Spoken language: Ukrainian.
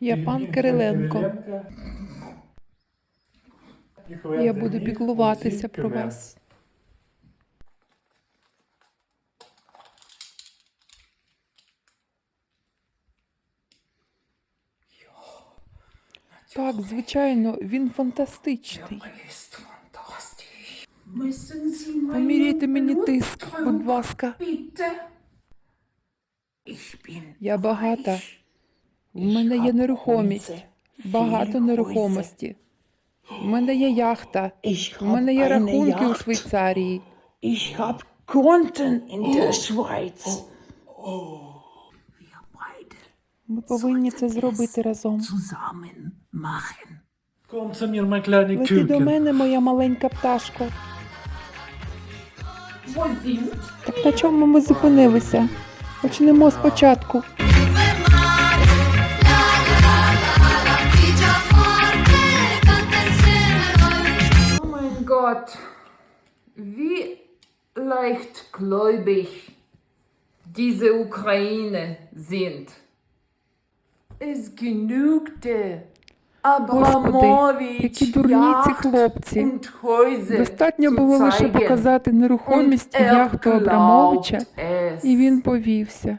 Я пан Кириленко. Я буду піклуватися про вас. Так, звичайно, він фантастичний. Поміряйте мені тиск, будь ласка. Я багата. В мене є нерухомість. Багато нерухомості. У мене є яхта. У мене є рахунки у Швейцарії. Ich hab Konten in der Schweiz. Ми повинні це зробити разом. Zusammen zu mir, mein kleine Лети до Küken. мене, моя маленька пташко. Так на чому ми зупинилися? Почнемо спочатку. Gott, wie leichtgläubig diese Ukraine sind. Es genügte Господи, які дурні ці хлопці. Достатньо було лише показати нерухомість er яхту Абрамовича, і він повівся.